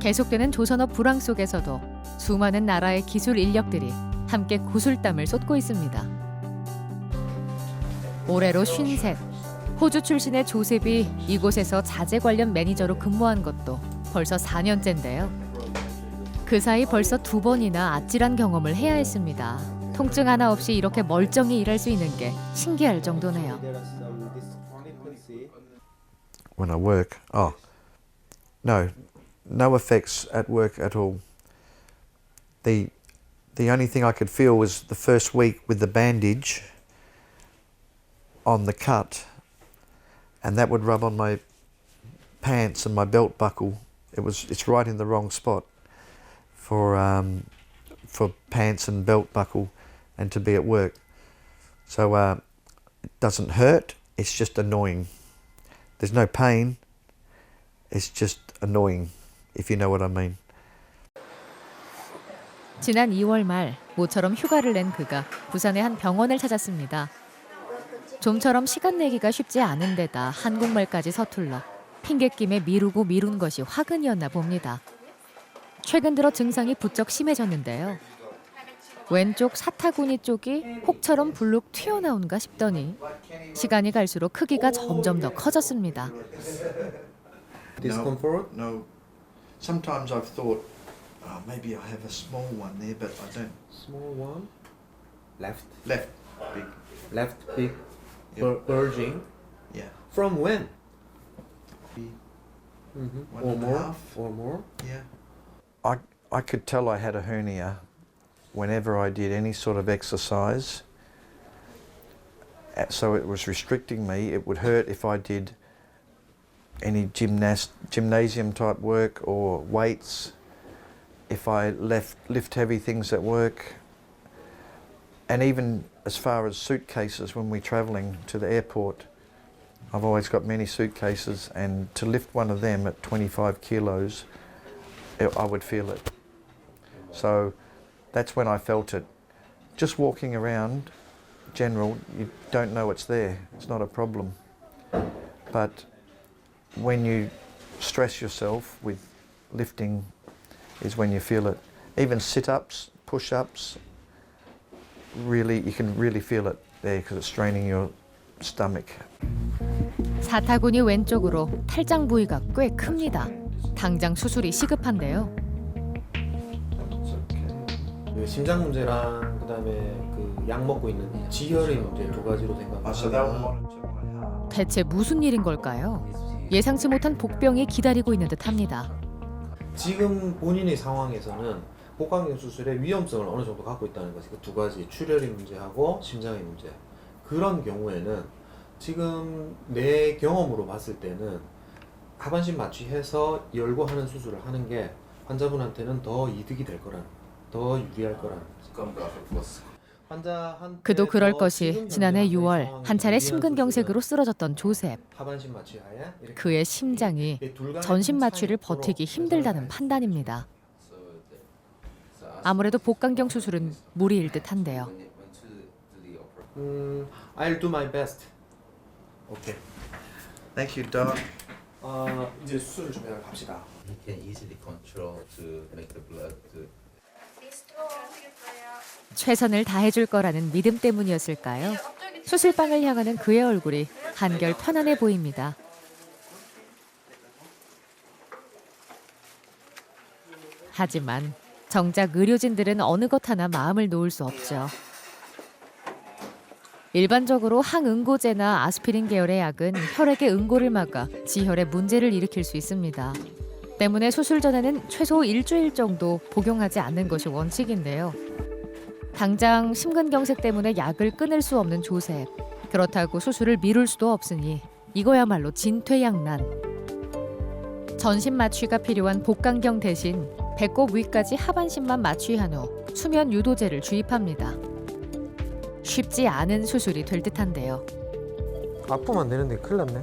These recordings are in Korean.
계속되는 조선업 불황 속에서도 수많은 나라의 기술 인력들이 함께 구슬땀을 쏟고 있습니다. 올해로 53. 호주 출신의 조셉이 이곳에서 자재 관련 매니저로 근무한 것도 벌써 4년째인데요. 그 사이 벌써 두 번이나 아찔한 경험을 해야 했습니다. 통증 하나 없이 이렇게 멀쩡히 일할 수 있는 게 신기할 정도네요. When I work. Oh, no, no effects at work at all. The the only thing I could feel was the first week with the bandage on the cut, and that would rub on my pants and my belt buckle. It was it's right in the wrong spot for um, for pants and belt buckle, and to be at work. So uh, it doesn't hurt. It's just annoying. There's no pain. It's just annoying, if you know what I mean. 지난 2월 말 모처럼 휴가를 낸 그가 부산의 한 병원을 찾았습니다. 좀처럼 시간 내기가 쉽지 않은 데다 한국말까지 서툴러 핑계김에 미루고 미룬 것이 화근이었나 봅니다. 최근 들어 증상이 부쩍 심해졌는데요. 왼쪽 사타구니 쪽이 혹처럼 불룩 튀어나온가 싶더니 시간이 갈수록 크기가 점점 더 커졌습니다. No. Sometimes I've thought, oh, maybe I have a small one there, but I don't. Small one. Left. Left, big. Left big. Yep. Bur- bulging. Yeah. From when? Be- Mm-hmm. One or and a more. half. Or more. Yeah. I I could tell I had a hernia whenever I did any sort of exercise. So it was restricting me. It would hurt if I did any gymnast gymnasium type work or weights. If I left lift heavy things at work. And even as far as suitcases when we're travelling to the airport. I've always got many suitcases and to lift one of them at 25 kilos it- I would feel it. So that's when I felt it. Just walking around, general, you don't know it's there. It's not a problem. But when you stress yourself with lifting, is when you feel it. Even sit-ups, push-ups, really, you can really feel it there because it's straining your stomach. 사타구니 왼쪽으로 탈장 부위가 꽤 큽니다. 당장 수술이 시급한데요. 그 심장 문제랑 그다음에 그 약 먹고 있는 지혈의 문제 두 가지로 생각합니다. 대체 무슨 일인 걸까요? 예상치 못한 복병이 기다리고 있는 듯합니다. 지금 본인의 상황에서는 복강경 수술의 위험성을 어느 정도 갖고 있다는 것이 그 두 가지 출혈의 문제하고 심장의 문제. 그런 경우에는 지금 내 경험으로 봤을 때는 하반신 마취해서 열고 하는 수술을 하는 게 환자분한테는 더 이득이 될 거라는, 더 유리할 거라는 거죠. 그도 그럴 더 것이 지난해 현재 6월 상황이 한 차례 심근경색으로 쓰러졌던 조셉. 그의 심장이 전신 큰 마취를 버티기 힘들다는 판단입니다. 아무래도 복강경 수술은 무리일 듯한데요. 음, I'll do my best. 오케이. Thank you, Doc. 어, 이제 수술 준비하러 갑시다. He can easily control to make the blood to 최선을 다해줄 거라는 믿음 때문이었을까요? 수술방을 향하는 그의 얼굴이 한결 편안해 보입니다. 하지만 정작 의료진들은 어느 것 하나 마음을 놓을 수 없죠. 일반적으로 항응고제나 아스피린 계열의 약은 혈액의 응고를 막아 지혈에 문제를 일으킬 수 있습니다. 때문에 수술 전에는 최소 일주일 정도 복용하지 않는 것이 원칙인데요. 당장 심근경색 때문에 약을 끊을 수 없는 조셉. 그렇다고 수술을 미룰 수도 없으니 이거야말로 진퇴양난. 전신 마취가 필요한 복강경 대신 배꼽 위까지 하반신만 마취한 후 수면 유도제를 주입합니다. 쉽지 않은 수술이 될 듯한데요. 아프면 안 되는데 큰일 났네.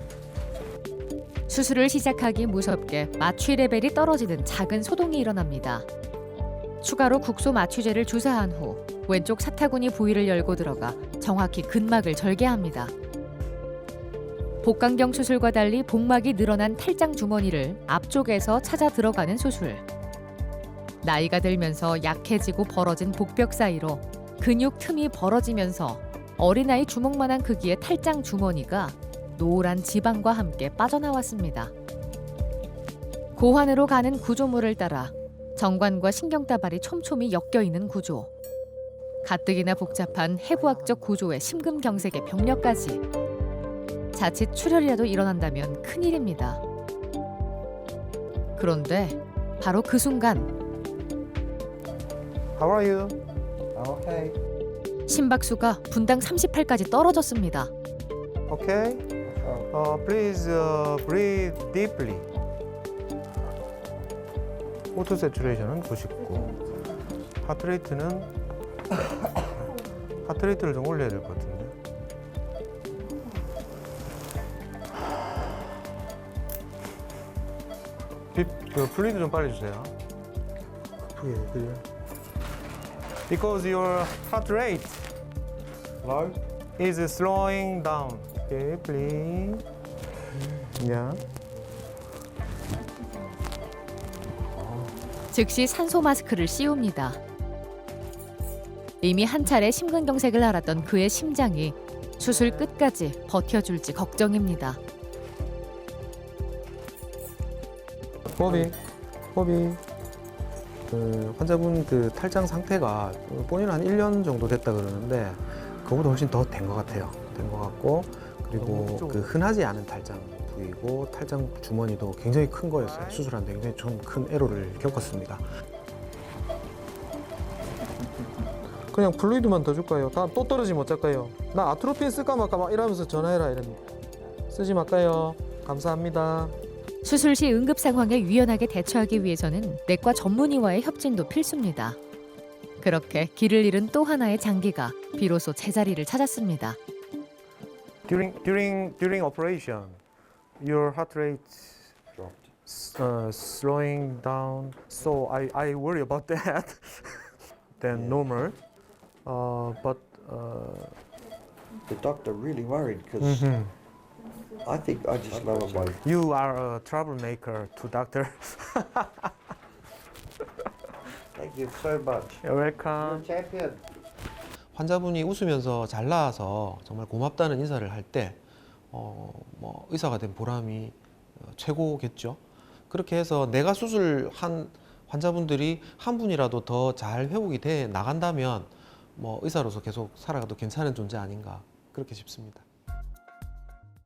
수술을 시작하기 무섭게 마취 레벨이 떨어지는 작은 소동이 일어납니다. 추가로 국소 마취제를 주사한 후 왼쪽 사타구니 부위를 열고 들어가 정확히 근막을 절개합니다. 복강경 수술과 달리 복막이 늘어난 탈장 주머니를 앞쪽에서 찾아 들어가는 수술. 나이가 들면서 약해지고 벌어진 복벽 사이로 근육 틈이 벌어지면서 어린아이 주먹만한 크기의 탈장 주머니가 노란 지방과 함께 빠져나왔습니다. 고환으로 가는 구조물을 따라 정관과 신경다발이 촘촘히 엮여 있는 구조. 가뜩이나 복잡한 해부학적 구조의 심금경색의 병력까지. 자칫 출혈이라도 일어난다면 큰일입니다. 그런데 바로 그 순간 How are you? Okay. 심박수가 분당 38까지 떨어졌습니다. Okay. Uh, please uh, breathe deeply. 오토 세츄레이션은 99. 하트레이트는 하트레이트를 좀 올려야 될 것 같은데. 비, 그 플루이드 좀 빨리 주세요. 예, 그래. Because your heart rate Low? is slowing down. Okay, please. Yeah. 즉시 산소 마스크를 씌웁니다. 이미 한 차례 심근경색을 앓았던 그의 심장이 수술 끝까지 버텨줄지 걱정입니다. 호비, 호비. 그 환자분 그 탈장 상태가 본인 한 1년 정도 됐다 그러는데 그거보다 훨씬 더 된 것 같아요. 된 것 같고 그리고 그 흔하지 않은 탈장 부위고 탈장 주머니도 굉장히 큰 거였어요. 수술하는데 굉장히 좀 큰 애로를 겪었습니다. 그냥 플루이드만 더 줄까요? 다음 또 떨어지면 어쩔까요? 나 아트로핀 쓸까 말까 막 이러면서 전화해라 이랬는데 쓰지 말까요? 감사합니다. 수술 시 응급 상황에 유연하게 대처하기 위해서는 내과 전문의와의 협진도 필수입니다. 그렇게 길을 잃은 또 하나의 장기가 비로소 제자리를 찾았습니다. During during during operation, your heart rate Dropped. uh, slowing down. So I I worry about that. than Yeah. normal. Uh, but uh, The doctor really worried because mhm. I think I just lowered my. you are a troublemaker to doctor. Thank you so much. You're welcome. champion. 환자분이 웃으면서 잘 나와서 정말 고맙다는 인사를 할 때, 어, 뭐 의사가 된 보람이 어, 최고겠죠. 그렇게 해서 내가 수술한 환자분들이 한 분이라도 더 잘 회복이 돼 나간다면, 뭐 의사로서 계속 살아가도 괜찮은 존재 아닌가 그렇게 싶습니다.